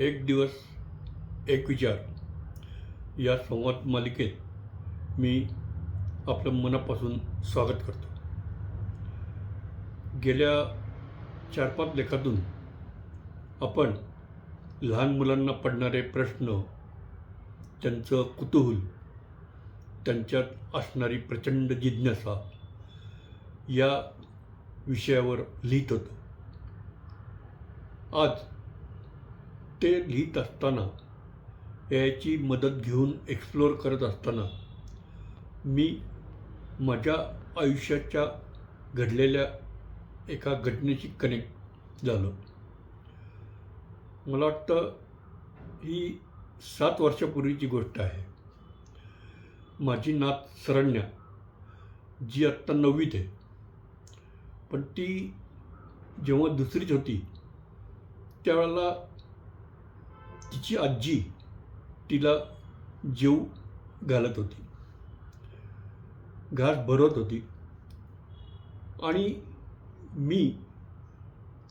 एक दिवस एक विचार. या संवाद मालिकेत मी आपलं मनापासून स्वागत करतो. गेल्या चार पाच लेखातून आपण लहान मुलांना पडणारे प्रश्न त्यांचं कुतूहल त्यांच्यात असणारी प्रचंड जिज्ञासा या विषयावर लिहित होतो. आज ते लिहित असताना याची मदत घेऊन एक्सप्लोअर करत असताना मी माझ्या आयुष्याच्या घडलेल्या एका घटनेशी कनेक्ट झालो. मला वाटतं ही सात वर्षापूर्वीची गोष्ट आहे. माझी नात सरण्या जी आत्ता नववीत आहे. पण ती जेव्हा दुसरीच होती त्यावेळेला तिची आजी तिला जीव घालत होती. घास भरवत होती. आणि मी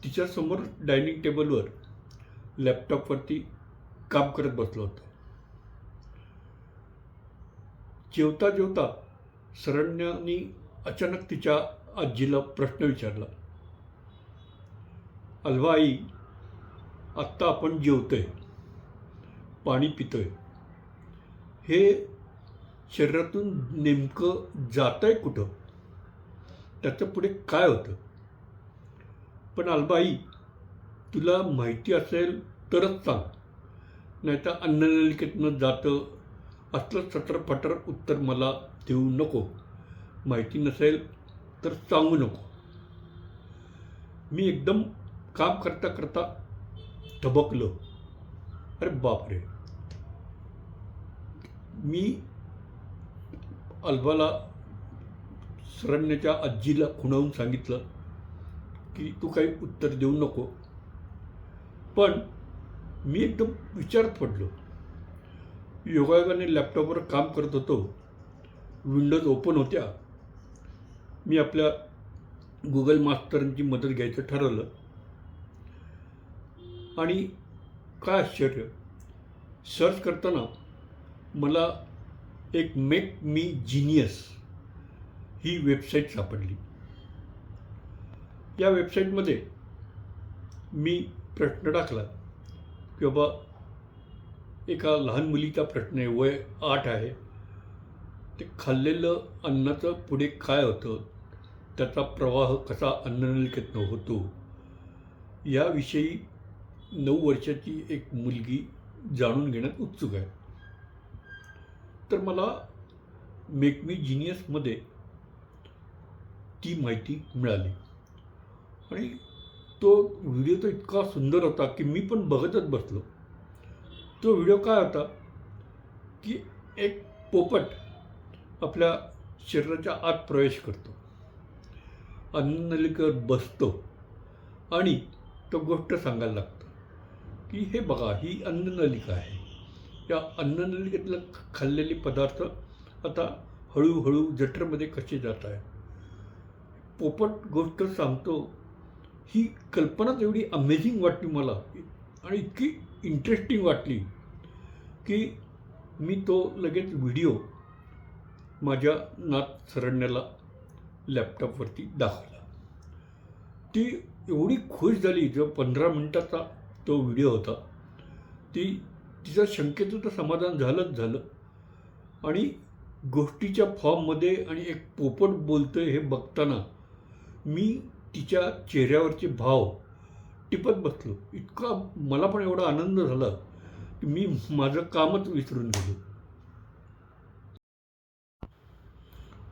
तिच्यासमोर डायनिंग टेबलवर लॅपटॉपवरती काम करत बसलो होतो. जेवता जेवता सरण्यानी अचानक तिच्या आजीला प्रश्न विचारला. अल्वा आई आत्ता आपण जेवतोय. पाणी पितोय. हे शरीरातून नेमकं जात आहे कुठं? त्याचं पुढे काय होतं? पण अल्बाई तुला माहिती असेल तरच सांग. नाहीतर अन्ननलिकेतनं जातं असलं सटरफटर उत्तर मला देऊ नको. माहिती नसेल तर सांगू नको. मी एकदम काम करता करता थबकलो अरे बापरे. मी अल्बाला सरण्याच्या आजीला खुणावून सांगितलं की तू काही उत्तर देऊ नको. पण मी एकदम विचारात पडलो. योगायोगाने लॅपटॉपवर काम करत होतो. विंडोज ओपन होत्या. मी आपल्या गुगल मास्तरांची मदत घ्यायचं ठरवलं. आणि काय आश्चर्य सर्च करताना मला एक मेक मी जिनियस ही वेबसाईट सापडली. या वेबसाईटमध्ये मी प्रश्न टाकला की बाबा एका लहान मुलीचा प्रश्न आहे वय आठ आहे. ते खाल्लेलं अन्नाचं पुढे काय होतं? त्याचा प्रवाह कसा अन्ननलिकेतनं होतो? याविषयी नऊ वर्षाची एक मुलगी जाणून घेण्यात उत्सुक आहे. तर मला मेक मी जिनियसमध्ये ती माहिती मिळाली. आणि तो व्हिडिओ तर इतका सुंदर होता की मी पण बघतच बसलो. तो व्हिडिओ काय होता की एक पोपट आपल्या शरीराच्या आत प्रवेश करतो. अन्ननलिकेवर बसतो आणि तो गोष्ट सांगायला लागतो की हे बघा ही अन्ननलिका आहे. या अन्ननलिकेतलं खाल्लेले पदार्थ आता हळूहळू जठरमध्ये कसे जात आहे पोपट गोष्ट सांगतो ही कल्पनाच एवढी अमेझिंग वाटली मला आणि इतकी इंटरेस्टिंग वाटली की मी तो लगेच व्हिडिओ माझ्या नात सरण्याला लॅपटॉपवरती दाखवला. ती एवढी खुश झाली जो पंधरा मिनटाचा तो व्हिडिओ होता ती तिचा शंकेचं तर समाधान झालंच झालं. आणि गोष्टीच्या फॉर्ममध्ये आणि एक पोपट बोलतं हे बघताना मी तिच्या चेहऱ्यावरचे भाव टिपत बसलो. इतका मला पण एवढा आनंद झाला की मी माझं कामच विसरून गेलो.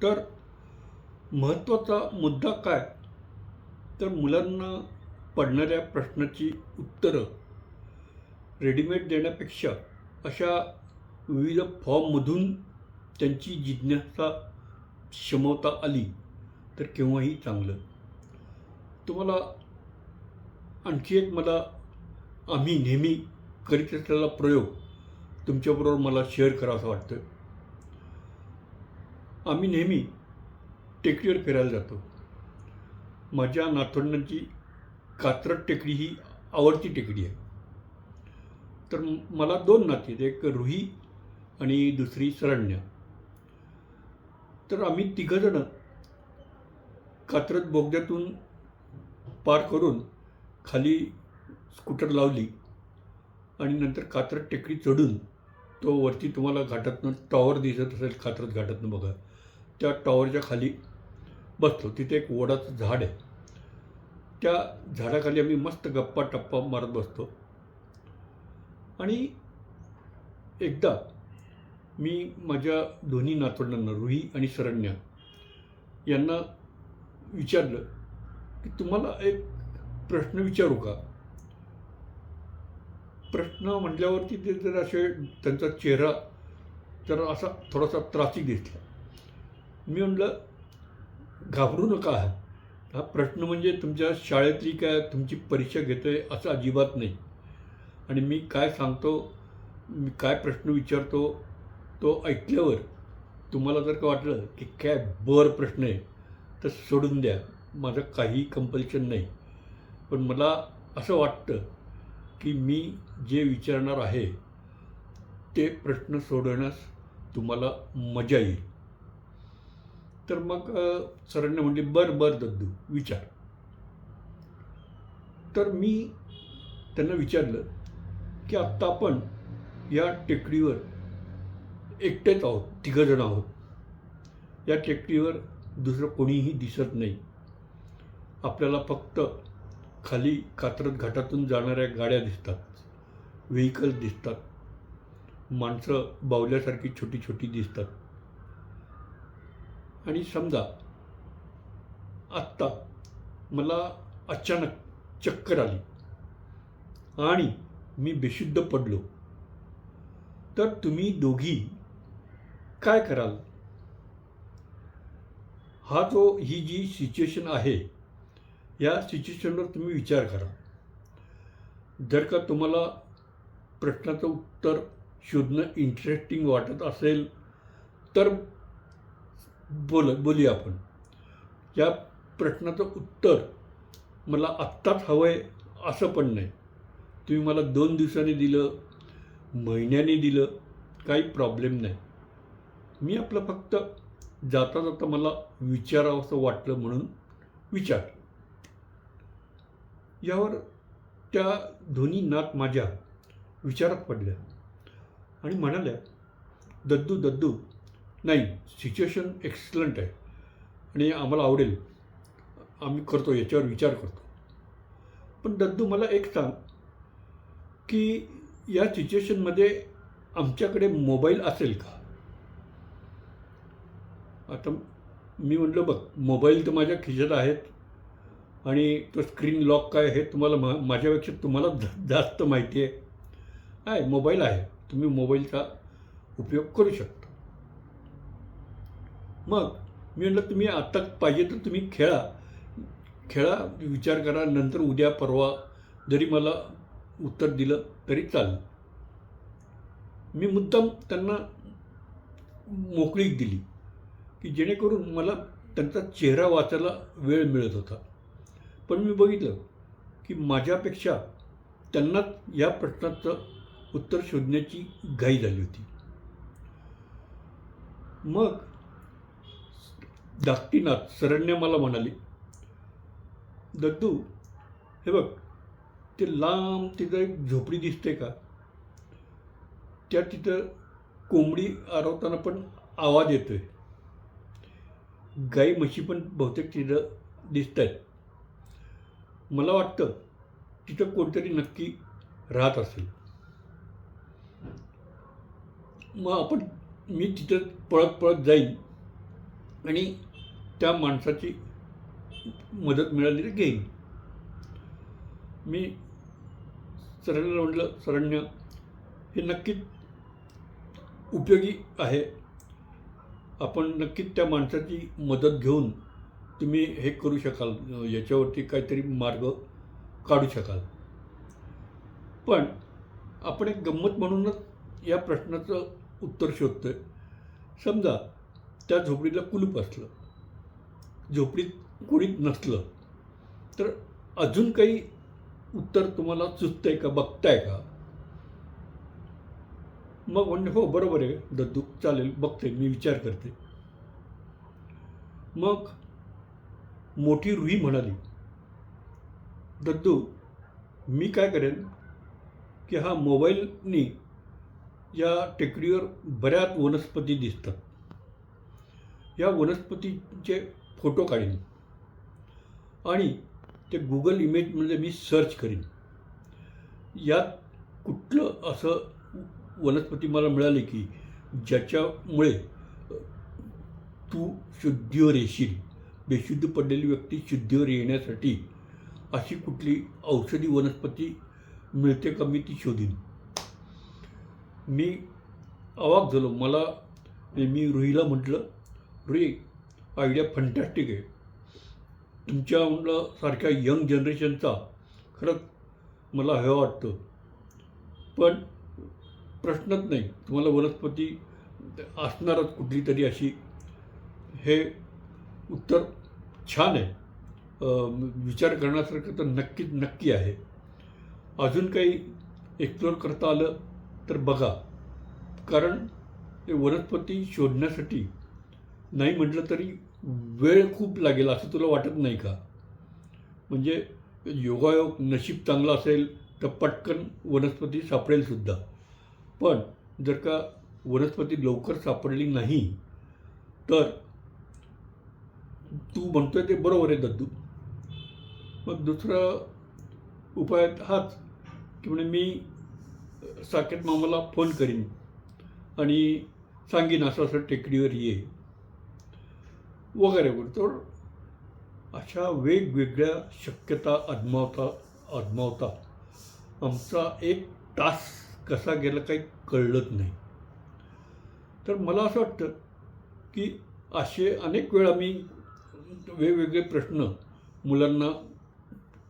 तर महत्त्वाचा मुद्दा काय? तर मुलांना पडणाऱ्या प्रश्नाची उत्तरं रेडीमेड देण्यापेक्षा अशा विविध फॉर्ममधून त्यांची जिज्ञासा शमवता आली तर केव्हाही चांगलं. तुम्हाला आणखी एक मला आम्ही नेहमी करीत असलेला प्रयोग तुमच्याबरोबर मला शेअर करावासा वाटतं आम्ही नेहमी टेकडीवर फिरायला जातो. माझ्या नातवंडांची कात्रट टेकडी ही आवडती टेकडी आहे. तर मला दोन नाती आहेत. एक रुही आणि दुसरी शरण्य. तर आम्ही तिघंजणं कात्रत बोगद्यातून पार करून खाली स्कूटर लावली आणि नंतर कात्रत टेकडी चढून तो वरती तुम्हाला घाटातनं टॉवर दिसत असेल कात्रत घाटातनं बघा. त्या टॉवरच्या खाली बसलो. तिथे एक वडाचं झाड आहे. त्या झाडाखाली आम्ही मस्त गप्पा टप्पा मारत बसतो. आणि एकदा मी माझ्या दोन्ही नातवंडांना रुही आणि शरण्य यांना विचारलं की तुम्हाला एक प्रश्न विचारू का? प्रश्न म्हटल्यावरती ते जर असे त्यांचा चेहरा जर असा थोडासा त्रासिक दिसला. मी म्हटलं घाबरू नका हा प्रश्न म्हणजे तुमच्या शाळेतली काय तुमची परीक्षा घेतोय असं अजिबात नाही. आणि मी काय सांगतो मी काय प्रश्न विचारतो तो ऐकल्यावर तुम्हाला जर का वाटलं की काय बर प्रश्न आहे तर सोडून द्या. माझं काही कंपल्शन नाही. पण मला असं वाटतं की मी जे विचारणार आहे ते प्रश्न सोडवण्यास तुम्हाला मजा येईल. तर मग सरांनी म्हणले बरं बरं दद्दू विचार. तर मी त्यांना विचारलं की आत्ता आपण या टेकडीवर एकटेच आहोत तिघंजण आहोत. या टेकडीवर दुसरं कोणीही दिसत नाही. आपल्याला फक्त खाली कात्रत घाटातून जाणाऱ्या गाड्या दिसतात व्हेकल्स दिसतात. माणसं बावल्यासारखी छोटी छोटी दिसतात. आणि समजा आत्ता मला अचानक चक्कर आली आणि मी बेशुद्ध पडलो. तर तुम्ही दोघी काय कराल? हा जो ही जी सिच्युएशन आहे या सिच्युएशनवर तुम्ही विचार करा. जर का तुम्हाला प्रश्नाचं उत्तर शोधणं इंटरेस्टिंग वाटत असेल तर बोल बोलूया आपण. या प्रश्नाचं उत्तर मला आत्ताच हवं आहे असं पण नाही. तुम्ही मला दोन दिवसांनी दिलं महिन्याने दिलं काही प्रॉब्लेम नाही. मी आपलं फक्त जाता जाता मला विचारावं असं वाटलं म्हणून विचार यावर त्या दोन्ही नात माझ्या विचारात पडल्या आणि म्हणाल्या दद्दू दद्दू नाही सिच्युएशन एक्सलंट आहे आणि आम्हाला आवडेल. आम्ही करतो याच्यावर विचार करतो. पण दद्दू मला एक सांग. की या सिच्युएशनमध्ये आमच्याकडे मोबाईल असेल का? आता मी म्हटलं बघ मोबाईल तर माझ्या खिशात आहेत आणि तो स्क्रीन लॉक काय हे तुम्हाला मा माझ्यापेक्षा तुम्हाला जा- जास्त माहिती आहे. आहे मोबाईल आहे. तुम्ही मोबाईलचा उपयोग करू शकता. मग मी म्हटलं तुम्ही आत्ता पाहिजे तर तुम्ही खेळा. खेळा विचार करा. नंतर उद्या परवा जरी मला उत्तर दिलं तरी चालेल. मी मुद्दाम त्यांना मोकळीक दिली की जेणेकरून मला त्यांचा चेहरा वाचायला वेळ मिळत होता. पण मी बघितलं की माझ्यापेक्षा त्यांनाच या प्रश्नाचं उत्तर शोधण्याची घाई झाली होती. मग धाकटीनाथ सरण्या मला म्हणाली दद्दू हे बघ ते लांब तिथं एक झोपडी दिसते का? त्या तिथं कोंबडी आरवताना पण आवाज येतो आहे गाई म्हशी पण बहुतेक तिथं दिसत आहेत मला वाटतं तिथं कोणतरी नक्की राहत असेल. मग आपण मी तिथं पळत पळत जाईन आणि त्या माणसाची मदत मिळाली तर घेईन. मी सरळ म्हटलं सरण्य हे नक्कीच उपयोगी आहे. आपण नक्कीच त्या माणसाची मदत घेऊन तुम्ही हे करू शकाल. याच्यावरती काहीतरी मार्ग काढू शकाल. पण आपण एक गंमत म्हणूनच या प्रश्नाचं उत्तर शोधतोय. समजा त्या झोपडीला कुलूप असलं झोपडीत कोणीच नसलं तर अजून काही उत्तर तुम्हाला सुचतंय का बघताय का? मग म्हणजे हो बरोबर आहे. दद्दू चालेल बघते मी विचार करते. मग मोठी रुही म्हणाली दद्दू मी काय करेन की हा मोबाईलनी या टेकडीवर बऱ्याच वनस्पती दिसतात. या वनस्पतीचे फोटो काढीन. आणि ते गुगल इमेज म्हणजे मी सर्च करीन. यात कुठलं असं वनस्पती मला मिळाली की ज्याच्यामुळे तू शुद्धीवर येशील बेशुद्ध पडलेली व्यक्ती शुद्धीवर येण्यासाठी अशी कुठली औषधी वनस्पती मिळते का मी ती शोधीन. मी अवाक झालो. मला मी रुईला म्हटलं रुई आयडिया फंटॅस्टिक आहे. तुमच्या सारख्या यंग जनरेशनचा खरंच मला हे वाटतं. पण प्रश्नच नाही. तुम्हाला वनस्पती असणारच कुठली तरी अशी हे उत्तर छान आहे. विचार करण्यासारखं तर नक्कीच नक्की आहे. अजून काही एक्सप्लोर करता आलं तर बघा. कारण ते वनस्पती शोधण्यासाठी नाही म्हटलं तरी वेळ खूप लागेल असं तुला वाटत नाही का? म्हणजे योगायोग नशीब चांगलं असेल तर पटकन वनस्पती सापडेल सुद्धा. पण जर का वनस्पती लवकर सापडली नाही तर तू म्हणतोय ते बरोबर आहे दद्दू. मग दुसरा उपाय हाच की म्हणजे मी साकेत मामाला फोन करीन आणि सांगीन असं असं टेकडीवर ये. वगैरे वगैरे. तर अशा वेगवेगळ्या शक्यता अदमावता अदमावता. आमचा एक तास कसा गेला काही कळलंच नाही. तर मला असं वाटतं की असे अनेक वेळा मी वेगवेगळे प्रश्न मुलांना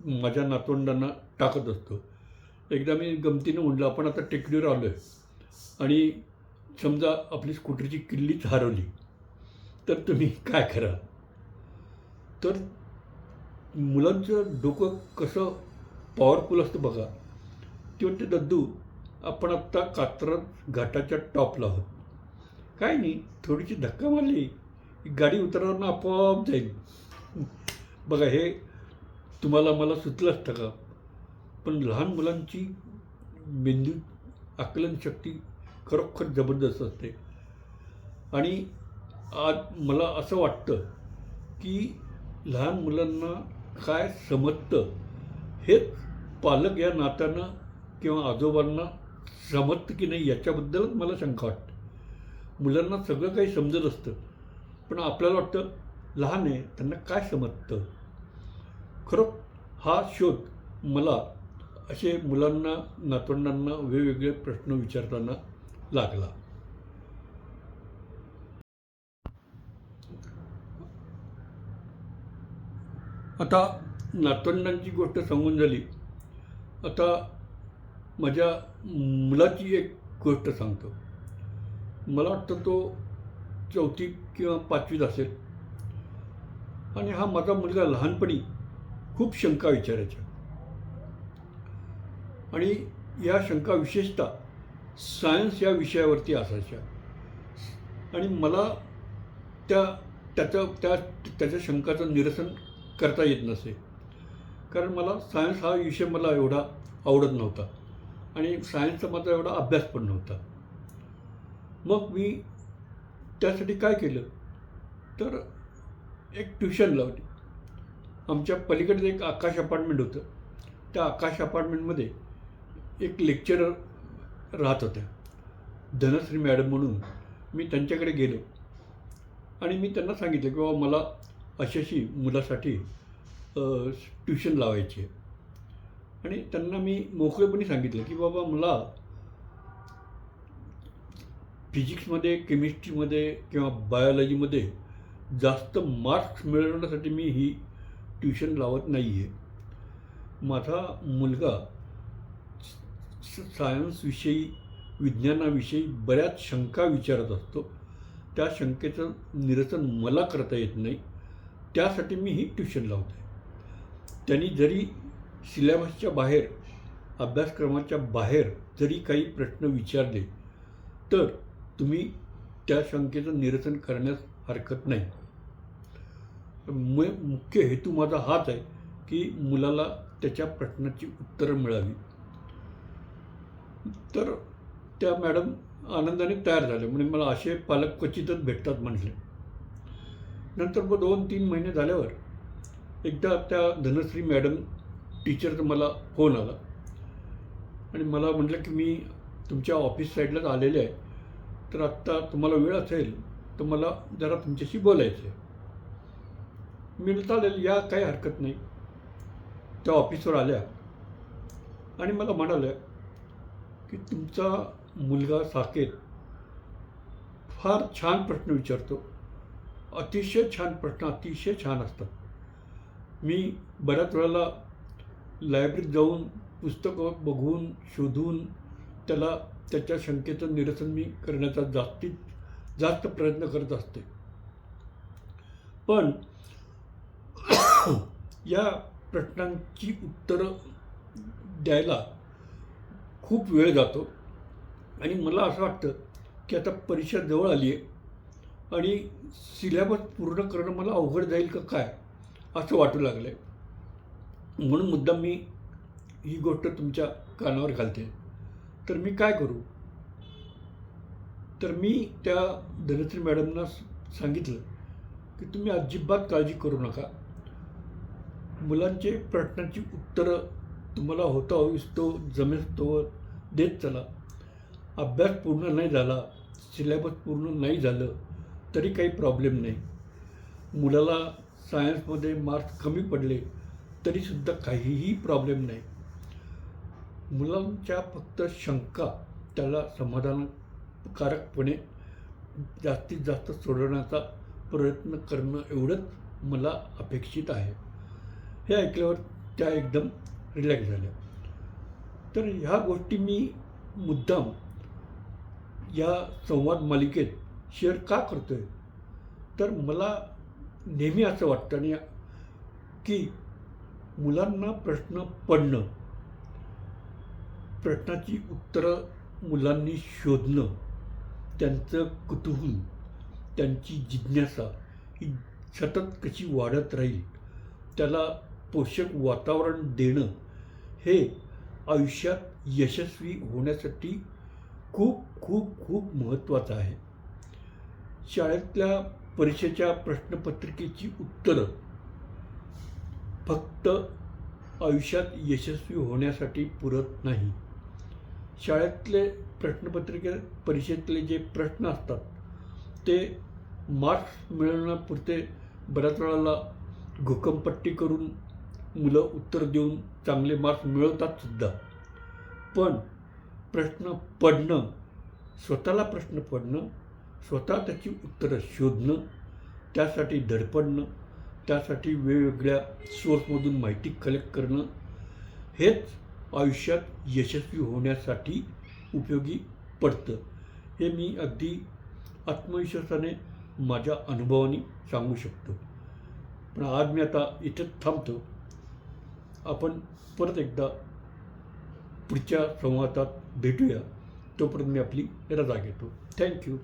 माझ्या नातवंडांना टाकत असतो. एकदा मी गमतीनं म्हणलं आपण आता टेकडीवर आलो आहे आणि समजा आपली स्कूटरची किल्लीच हरवली. तर तुम्ही काय करा? तर मुलांचं डोकं कसं पॉवरफुल असतं बघा. ते म्हणते दद्दू आपण आत्ता कात्रज घाटाच्या टॉपला आहोत. काय नाही थोडीशी धक्का मारली की गाडी उतरवणं आपोआप जाईल. बघा हे तुम्हाला मला सुचलं असतं का? पण लहान मुलांची मेंदू आकलन शक्ती खरोखर जबरदस्त असते. आणि आज मला असं वाटतं की लहान मुलांना काय समजतं हेच पालक या नात्यानं किंवा आजोबांना समजतं की नाही याच्याबद्दलच मला शंका वाटते. मुलांना सगळं काही समजत असतं पण आपल्याला वाटतं लहान आहे त्यांना काय समजतं? खरं हा शोध मला असे मुलांना नातवंडांना वेगवेगळे प्रश्न विचारताना लागला. आता नातवंडांची गोष्ट सांगून झाली. आता माझ्या मुलाची एक गोष्ट सांगतो. मला वाटतं तो चौथी किंवा पाचवीत असेल. आणि हा माझा मुलगा लहानपणी खूप शंका विचारायच्या आणि या शंका विशेषतः सायन्स या विषयावरती असायच्या. आणि मला त्या त्याचं त्या त्याच्या शंकाचं निरसन करता येत नसे. कारण मला सायन्स हा विषय मला एवढा आवडत नव्हता. आणि सायन्सचा माझा एवढा अभ्यास पण नव्हता. मग मी त्यासाठी काय केलं? तर एक ट्युशन लावली. आमच्या पलीकडे एक आकाश अपार्टमेंट होतं. त्या आकाश अपार्टमेंटमध्ये एक लेक्चरर राहत होत्या. धनश्री मॅडम म्हणून मी त्यांच्याकडे गेलो. आणि मी त्यांना सांगितलं की बाबा मला अशी अशी मुलासाठी ट्युशन लावायची. आहे आणि त्यांना मी मोकळेपणे सांगितलं की बाबा मला फिजिक्समध्ये केमिस्ट्रीमध्ये किंवा बायोलॉजीमध्ये जास्त मार्क्स मिळवण्यासाठी मी ही ट्युशन लावत नाही आहे माझा मुलगा सायन्सविषयी विज्ञानाविषयी बऱ्याच शंका विचारत असतो. त्या शंकेचं निरसन मला करता येत नाही. त्यासाठी मी ही ट्युशन लावतो आहे त्यांनी जरी सिलेबसच्या बाहेर अभ्यासक्रमाच्या बाहेर जरी काही प्रश्न विचारले तर तुम्ही त्या शंकेचं निरसन करण्यास हरकत नाही. मु मुख्य हेतू माझा हाच आहे की मुलाला त्याच्या प्रश्नाची उत्तरं मिळावी. तर त्या मॅडम आनंदाने तयार झाल्या. म्हणजे मला असे पालक क्वचितच भेटतात म्हटले नंतर मग दोन तीन महिने झाल्यावर एकदा त्या धनश्री मॅडम टीचरचा मला फोन आला. आणि मला म्हटलं की मी तुमच्या ऑफिस साईडलाच आलेले आहे. तर आत्ता तुम्हाला वेळ असेल तर मला जरा तुमच्याशी बोलायचं आहे मी चालेल या काही हरकत नाही. त्या ऑफिसवर आल्या. आणि मला म्हणाल्या की तुमचा मुलगा साकेत फार छान प्रश्न विचारतो. अतिशय छान प्रश्न अतिशय छान असतात. मी बऱ्याच वेळेला लायब्ररीत जाऊन पुस्तकं बघून शोधून त्याला त्याच्या शंकेचं निरसन मी करण्याचा जास्तीत जास्त प्रयत्न करत असते. पण या प्रश्नांची उत्तरं द्यायला खूप वेळ जातो. आणि मला असं वाटतं की आता परीक्षा जवळ आली आहे आणि सिलेबस पूर्ण करणं मला अवघड जाईल का काय असं वाटू लागलं आहे म्हणून मुद्दाम मी ही गोष्ट तुमच्या कानावर घालते. तर मी काय करू? तर मी त्या धनश्री मॅडमना सांगितलं की तुम्ही अजिबात काळजी करू नका. मुलांचे प्रश्नांची उत्तरं तुम्हाला होता होईस तो जमेस तो देत चला. अभ्यास पूर्ण नाही झाला सिलेबस पूर्ण नाही झालं तरी काही प्रॉब्लेम नाही. मुलाला सायन्समध्ये मार्क्स कमी पडले तरीसुद्धा काहीही प्रॉब्लेम नाही. मुलांच्या फक्त शंका त्याला समाधानकारकपणे जास्तीत जास्त सोडवण्याचा प्रयत्न करणं एवढंच मला अपेक्षित आहे. हे ऐकल्यावर त्या एकदम रिलॅक्स झाल्या. तर ह्या गोष्टी मी मुद्दाम या संवाद मालिकेत शेअर का करतो आहे तर मला नेहमी असं वाटतं आणि की मुलांना प्रश्न पडणं प्रश्नाची उत्तरं मुलांनी शोधणं त्यांचं कुतूहल त्यांची जिज्ञासा ही सतत कशी वाढत राहील त्याला पोषक वातावरण देणं हे आयुष्यात यशस्वी होण्यासाठी खूप खूप खूप महत्त्वाचं आहे. शाळेतल्या परीक्षेच्या प्रश्नपत्रिकेची उत्तरं फक्त आयुष्यात यशस्वी होण्यासाठी पुरत नाही. शाळेतले प्रश्नपत्रिके परीक्षेतले जे प्रश्न असतात ते मार्क्स मिळवण्यापुरते बऱ्याच वेळाला घुकमपट्टी करून मुलं उत्तर देऊन चांगले मार्क्स मिळवतात सुद्धा. पण प्रश्न पडणं स्वतःला प्रश्न पडणं स्वतः त्याची उत्तरं शोधणं त्यासाठी धडपडणं त्यासाठी वेगवेगळ्या सोर्समधून माहिती कलेक्ट करणं हेच आयुष्यात यशस्वी होण्यासाठी उपयोगी पडतं. हे मी अगदी आत्मविश्वासाने माझ्या अनुभवाने सांगू शकतो. पण आज मी आता इथेच थांबतो. आपण परत एकदा पुढच्या संवादात भेटूया. तोपर्यंत मी आपली रजा घेतो. थँक्यू